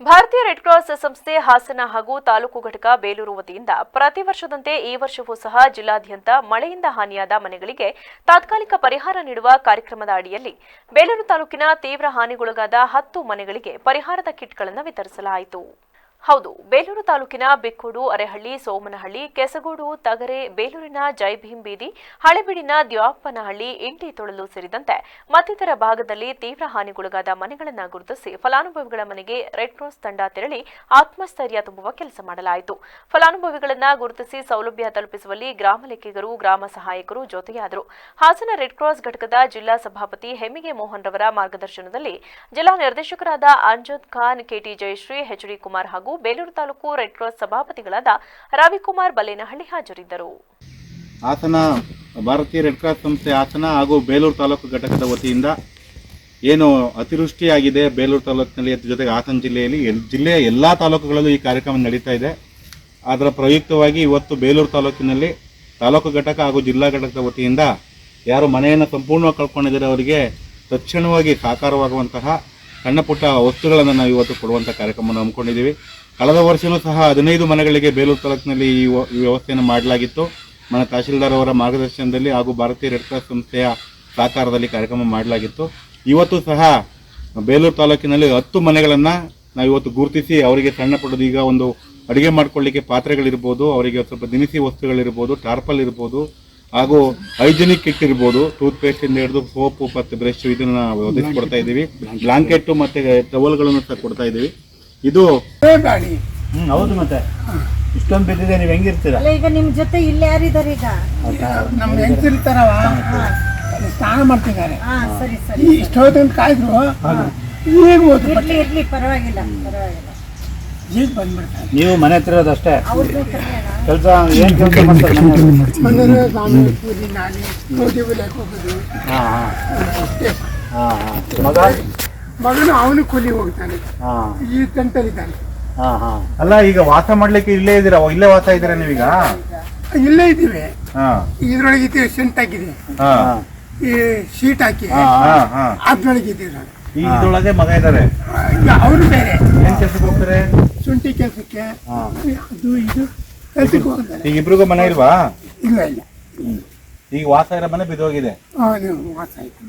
ಭಾರತೀಯ red cross ಸಂಸ್ಥೆ ಹಾಸನ ಹಾಗೂ ತಾಲೂಕು ಘಟಕ ಬೇಲೂರು ವತಿಯಿಂದ ಪ್ರತಿ ವರ್ಷದಂತೆ ಈ ವರ್ಷವೂ ಸಹ ಜಿಲ್ಲಾದ್ಯಂತ ಮಳೆಯಿಂದ ಹಾನಿಯಾದ ಮನೆಗಳಿಗೆ ತಾತ್ಕಾಲಿಕ ಪರಿಹಾರ ನೀಡುವ ಕಾರ್ಯಕ್ರಮದ ಅಡಿಯಲ್ಲಿ ಬೇಲೂರು ತಾಲೂಕಿನ ತೀವ್ರ ಹಾನಿಗೊಳಗಾದ ಹತ್ತು ಮನೆಗಳಿಗೆ ಪರಿಹಾರದ ಕಿಟ್ಗಳನ್ನು ವಿತರಿಸಲಾಯಿತು. ಹೌದು, ಬೇಲೂರು ತಾಲೂಕಿನ ಬಿಕ್ಕೋಡು, ಅರೆಹಳ್ಳಿ, ಸೋಮನಹಳ್ಳಿ, ಕೆಸಗೋಡು, ತಗರೆ, ಬೇಲೂರಿನ ಜೈ ಭೀಮ್ ಬೀದಿ, ಹಳೆಬೀಡಿನ ದ್ಯಾಪನಹಳ್ಳಿ ಇಂಟಿ ತೊಳಲು ಸೇರಿದಂತೆ ಮತ್ತಿತರ ಭಾಗದಲ್ಲಿ ತೀವ್ರ ಹಾನಿಗೊಳಗಾದ ಮನೆಗಳನ್ನು ಗುರುತಿಸಿ ಫಲಾನುಭವಿಗಳ ಮನೆಗೆ ರೆಡ್ ಕ್ರಾಸ್ ತಂಡ ತೆರಳಿ ಆತ್ಮಸ್ಥೈರ್ಯ ತುಂಬುವ ಕೆಲಸ ಮಾಡಲಾಯಿತು. ಫಲಾನುಭವಿಗಳನ್ನು ಗುರುತಿಸಿ ಸೌಲಭ್ಯ ತಲುಪಿಸುವಲ್ಲಿ ಗ್ರಾಮ ಲೆಕ್ಕಿಗರು, ಗ್ರಾಮ ಸಹಾಯಕರು ಜೊತೆಯಾದರು. ಹಾಸನ ರೆಡ್ ಕ್ರಾಸ್ ಘಟಕದ ಜಿಲ್ಲಾ ಸಭಾಪತಿ ಹೆಮ್ಮಿಗೆ ಮೋಹನ್ ರವರ ಮಾರ್ಗದರ್ಶನದಲ್ಲಿ ಜಿಲ್ಲಾ ನಿರ್ದೇಶಕರಾದ ಅಂಜದ್ ಖಾನ್, ಕೆಟಿ ಜಯಶ್ರೀ ಎಚ್ಡಿ ಕುಮಾರ್ ಹಾಗೂ ಬೇಲೂರು ತಾಲೂಕು ರೆಡ್ ಕ್ರಾಸ್ ಸಭಾಪತಿಗಳಾದ ರವಿಕುಮಾರ್ ಬಲೇನಹಳ್ಳಿ ಹಾಜರಿದ್ದರು. ಹಾಸನ ಭಾರತೀಯ ರೆಡ್ ಕ್ರಾಸ್ ಸಂಸ್ಥೆ ಹಾಸನ ಹಾಗೂ ಬೇಲೂರು ತಾಲೂಕು ಘಟಕದ ವತಿಯಿಂದ ಏನು ಅತಿವೃಷ್ಟಿಯಾಗಿದೆ ಬೇಲೂರು ತಾಲೂಕಿನಲ್ಲಿ ಜೊತೆಗೆ ಹಾಸನ ಜಿಲ್ಲೆಯಲ್ಲಿ ಜಿಲ್ಲೆಯ ಎಲ್ಲ ತಾಲೂಕುಗಳಲ್ಲೂ ಈ ಕಾರ್ಯಕ್ರಮ ನಡೀತಾ ಇದೆ. ಅದರ ಪ್ರಯುಕ್ತವಾಗಿ ಇವತ್ತು ಬೇಲೂರು ತಾಲೂಕಿನಲ್ಲಿ ತಾಲೂಕು ಘಟಕ ಹಾಗೂ ಜಿಲ್ಲಾ ಘಟಕದ ವತಿಯಿಂದ ಯಾರು ಮನೆಯನ್ನು ಸಂಪೂರ್ಣವಾಗಿ ಕಳ್ಕೊಂಡಿದ್ದಾರೆ ಅವರಿಗೆ ತಕ್ಷಣವಾಗಿ ಸಾಕಾರವಾಗುವಂತಹ ಸಣ್ಣ ಪುಟ್ಟ ವಸ್ತುಗಳನ್ನು ನಾವು ಇವತ್ತು ಕೊಡುವಂಥ ಕಾರ್ಯಕ್ರಮವನ್ನು ಹಮ್ಮಿಕೊಂಡಿದ್ದೀವಿ. ಕಳೆದ ವರ್ಷವೂ ಸಹ ಹದಿನೈದು ಮನೆಗಳಿಗೆ ಬೇಲೂರು ತಾಲೂಕಿನಲ್ಲಿ ಈ ವ್ಯವಸ್ಥೆಯನ್ನು ಮಾಡಲಾಗಿತ್ತು. ಮನ ತಹಶೀಲ್ದಾರ್ ಅವರ ಮಾರ್ಗದರ್ಶನದಲ್ಲಿ ಹಾಗೂ ಭಾರತೀಯ ರೆಡ್ ಕ್ರಾಸ್ ಸಂಸ್ಥೆಯ ಸಹಕಾರದಲ್ಲಿ ಕಾರ್ಯಕ್ರಮ ಮಾಡಲಾಗಿತ್ತು. ಇವತ್ತು ಸಹ ಬೇಲೂರು ತಾಲೂಕಿನಲ್ಲಿ ಹತ್ತು ಮನೆಗಳನ್ನು ನಾವು ಇವತ್ತು ಗುರುತಿಸಿ ಅವರಿಗೆ ಸಣ್ಣ ಪುಟ್ಟದ ಈಗ ಒಂದು ಅಡುಗೆ ಮಾಡ್ಕೊಳ್ಳಿಕ್ಕೆ ಪಾತ್ರೆಗಳಿರ್ಬೋದು, ಅವರಿಗೆ ಸ್ವಲ್ಪ ದಿನಸಿ ವಸ್ತುಗಳಿರ್ಬೋದು, ಟಾರ್ಪಲ್ ಇರ್ಬೋದು ಹಾಗೂ ಹೈಜಿನಿಕ್ ಕಿಟ್ ಇರ್ಬೋದು ಟೂತ್ ಪೇಸ್ಟ್ ಇಂದ ಹಿಡಿದು ಸೋಪು ಮತ್ತು ಬ್ರಷ್ ಇದನ್ನ ನಾವು ಒದಗಿಸ್ಕೊಡ್ತಾ ಇದ್ದೀವಿ. ಬ್ಲಾಂಕೆಟ್ ಮತ್ತೆ ಟವಲ್ಗಳನ್ನು ಸಹ ಕೊಡ್ತಾ ಇದ್ದೀವಿ. ಇದು ಹ್ಮ್ ಹೌದು ಮತ್ತೆ. ಇಷ್ಟೊಂದು ಬಿದ್ದಿದೆ ನೀವು ಹೆಂಗಿರ್ತೀರಾ? ಅಲ್ಲ ಈಗ ನಿಮ್ ಜೊತೆ ಇಲ್ಲಿ ಯಾರಿದ್ದಾರೆ ಈಗ? ನಮ್ ಹೆಂಗಸಿರ್ತಾರವ? ಸ್ನಾನ ಮಾಡ್ತಿದ್ದಾರೆ. ಹಾ ಸರಿ ಸರಿ ಇಷ್ಟೊತ್ತಂತ ಕಾಯ್ದ್ರು. ಈಗ ಹೋದ್ರು ಇರ್ಲಿ ಇರ್ಲಿ ಪರವಾಗಿಲ್ಲ ಪರವಾಗಿಲ್ಲ. ಬಂದ್ಬಿಡ್ತಾರೆ ನೀವು ಮನೆ ಹತ್ರ ಇರೋದಷ್ಟೇ ಕೆಲಸ ಏನ್ ಕೆಲಸ ಮಾಡ್ತಾರೆ? ಬಂದರೆ ನಾಡಿ ಗೋಧಿ ಬಿಲಕ್ಕೆ ಹೋಗೋದು? ಹಾ ಅಷ್ಟೇ. ಹಾ ಹಾ. ಹಾ ಮಗ? ಮಗನು ಅವನು ಕೂಲಿ ಹೋಗ್ತಾನೆ. ಹಾ. ಈ ತಂಟಲ್ಲಿದ್ದಾನೆ. ಹಾ ಹಾ. ಅಲ್ಲ ಈಗ ವಾಸ ಮಾಡ್ಲಿಕ್ಕೆ ಇಲ್ಲೇ ಇದ್ದೀರಾ? ಇಲ್ಲೇ ವಾಸ ಇದ್ದೀರಾ ನೀವೀಗ? ಇಲ್ಲೇ ಇದ್ದೀವಿ. ಹಾ. ಇದ್ರೊಳಗೆ ಇದ್ದೀವಿ ಸೆಂಟ್ ಹಾಕಿದೆ. ಹಾ. ಹಾ ಈ ಶೀಟ್ ಹಾಕಿ. ಹಾ ಹಾ ಅದ್ರೊಳಗೆ ಇದ್ದೀವಿ ನಾನು ಈ ಇದ್ರೊಳಗೆ ಮಗ ಇದ್ದಾರೆ ಅವರು ಬೇರೆ. ಏನ್ ಕೆಲ್ಸಕ್ಕೆ ಹೋಗ್ತಾರೆ? ಶುಂಠಿ ಕೆಲಸಕ್ಕೆ. ಅದು ಇದು. ಕೆಲಸಕ್ಕೆ ಹೋಗ್ತಾರೆ. ಈಗ ಇಬ್ರಿಗೂ ಮನೆ ಇಲ್ವಾ? ಇಲ್ಲ ಇಲ್ಲ. ಈಗ ವಾಸ ಇರೋ ಮನೆ ಬಿದ್ದೋಗಿದೆ. ವಾಸ ಆಯ್ತು